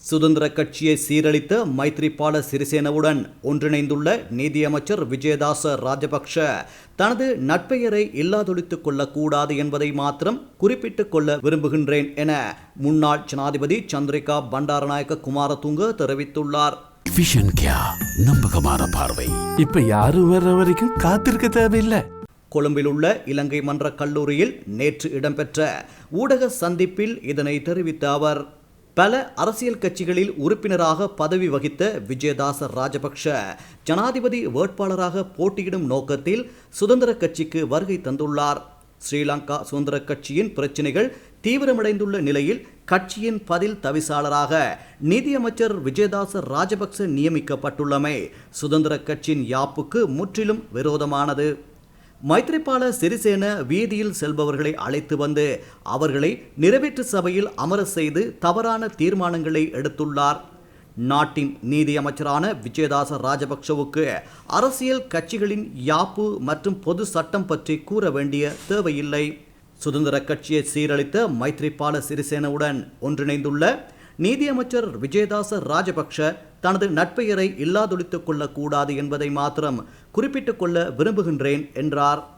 சுதந்திர கட்சியை சீரழித்த மைத்ரிபால சிறிசேனவுடன் ஒன்றிணைந்துள்ள நீதியமைச்சர் விஜயதாச ராஜபக்ஷ தனது நட்பெயரை இல்லாதொழித்துக் கொள்ளக்கூடாது என்பதை மாத்திரம் குறிப்பிட்டுக் கொள்ள விரும்புகின்றேன் என முன்னாள் ஜனாதிபதி சந்திரிகா பண்டாரநாயக்க குமாரதுங்க தெரிவித்துள்ளார். விஷன் கியா நம்பகமான பார்வை. இப்ப யாரும் வர்ற வரைக்கும் காத்திருக்க தேவையில்லை. கொழும்பில் உள்ள இலங்கை மன்ற கல்லூரியில் நேற்று இடம்பெற்ற ஊடக சந்திப்பில் இதனை தெரிவித்த அவர் பல அரசியல் கட்சிகளில் உறுப்பினராக பதவி வகித்த விஜயதாச ராஜபக்ஷ ஜனாதிபதி வேட்பாளராக போட்டியிடும் நோக்கத்தில் சுதந்திர கட்சிக்கு வருகை தந்துள்ளார். ஸ்ரீலங்கா சுதந்திர கட்சியின் பிரச்சினைகள் தீவிரமடைந்துள்ள நிலையில் கட்சியின் பதில் தவிசாளராக நிதியமைச்சர் விஜயதாச ராஜபக்ச நியமிக்கப்பட்டுள்ளமை சுதந்திர கட்சியின் யாப்புக்கு முற்றிலும் விரோதமானது. மைத்ரிபால சிறிசேன வீதியில் செல்பவர்களை அழைத்து வந்து அவர்களை நிறைவேற்று சபையில் அமர செய்து தவறான தீர்மானங்களை எடுத்துள்ளார். நாட்டின் நீதியமைச்சரான விஜயதாச ராஜபக்ஷவுக்கு அரசியல் கட்சிகளின் யாப்பு மற்றும் பொது சட்டம் பற்றி கூற வேண்டிய தேவையில்லை. சுதந்திர கட்சியை சீரழித்த மைத்ரிபால சிறிசேனவுடன் ஒன்றிணைந்துள்ள நீதியமைச்சர் விஜயதாச ராஜபக்ஷ தனது நட்பெயரை இல்லாதொழித்துக் கொள்ளக்கூடாது என்பதை மாத்திரம் குறிப்பிட்டுக் கொள்ள விரும்புகின்றேன் என்றார்.